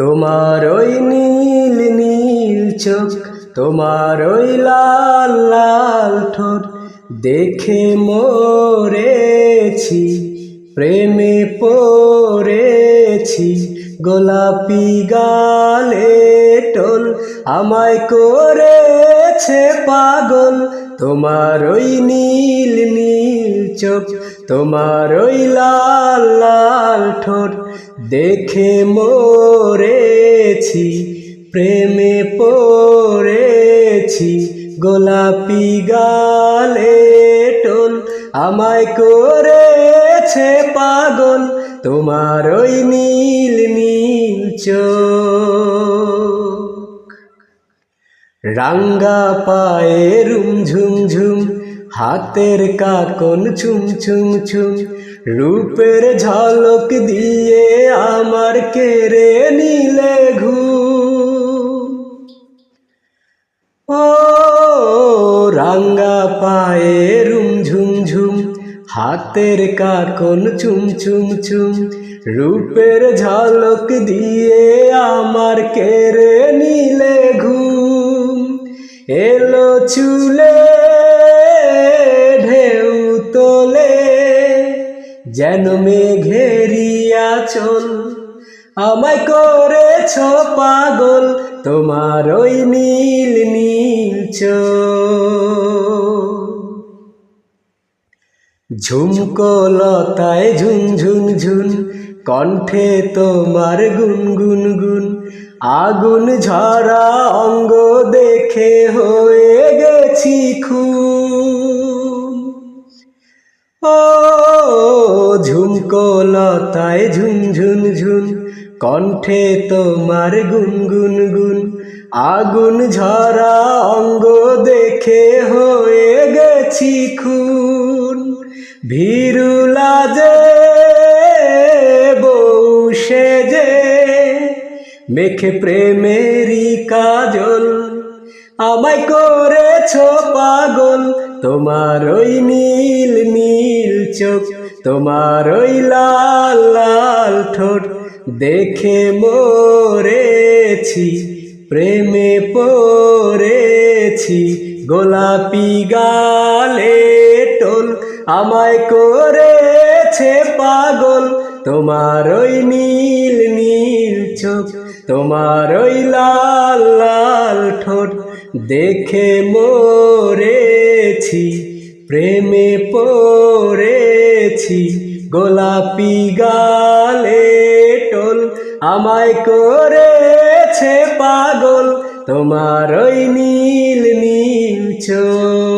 তোমার ওই নীল নীল চোখ, তোমার ওই লাল লাল ঠোঁট, দেখে মরেছি, প্রেমে পড়েছি, গোলাপি গালে টোল, আমায় করেছে পাগল, তোমার ওই নীল নীল চোখ, তোমার ওই লাল লাল ঠোঁট দেখে মরেছি, প্রেমে পড়েছি, গোলাপি গালে টোল, আমায় করেছে পাগল, তোমার ওই নীল নীল চোখ। রাঙ্গা পায়ে রুম, ঝুম ঝুম হাতের কাকন চুম চুম চুম রূপের ঝলক দিয়ে আমার কেড়ে নিলে ঘুম। ও রাঙ্গা পায়ে রুম ঝুম ঝুম, হাতের কাকন চুম চুম চুম রূপের ঝলক দিয়ে আমার কেড়ে নিলে ঘুম। এলো চুলে যেন মেঘেরিয়া চল। আমায় করেছ পাগল, তোমার ওই নীল নীল ঝুমকো লতায় ঝুন ঝুন ঝুন কণ্ঠে তোমার গুন গুন গুন। আগুন ঝরা অঙ্গ দেখে হয়ে গেছি খুন। ও ঝুমকো লতায় ঝুন কণ্ঠে তোমার গুন গুন গুন। আগুন ঝরা অঙ্গ দেখে হয়ে গেছি খুন। ভীরুলা যে বউ সেজে, মেখে প্রেমেরই কাজল। আমায় করেছ পাগল। তোমার ওই নীল নীল চোখ, তোমার ওই লাল লাল ঠোঁট দেখে মরেছি, প্রেমে পড়েছি। গোলাপি গালে টোল আমায় করেছে পাগল। তোমার ওই নীল নীল চোখ, তোমার ওই লাল লাল ঠোঁট দেখে মরেছি, প্রেমে পড়েছি, গোলাপি গালে টোল আমায় করেছে পাগল, তোমার ওই নীল নীল চোখ।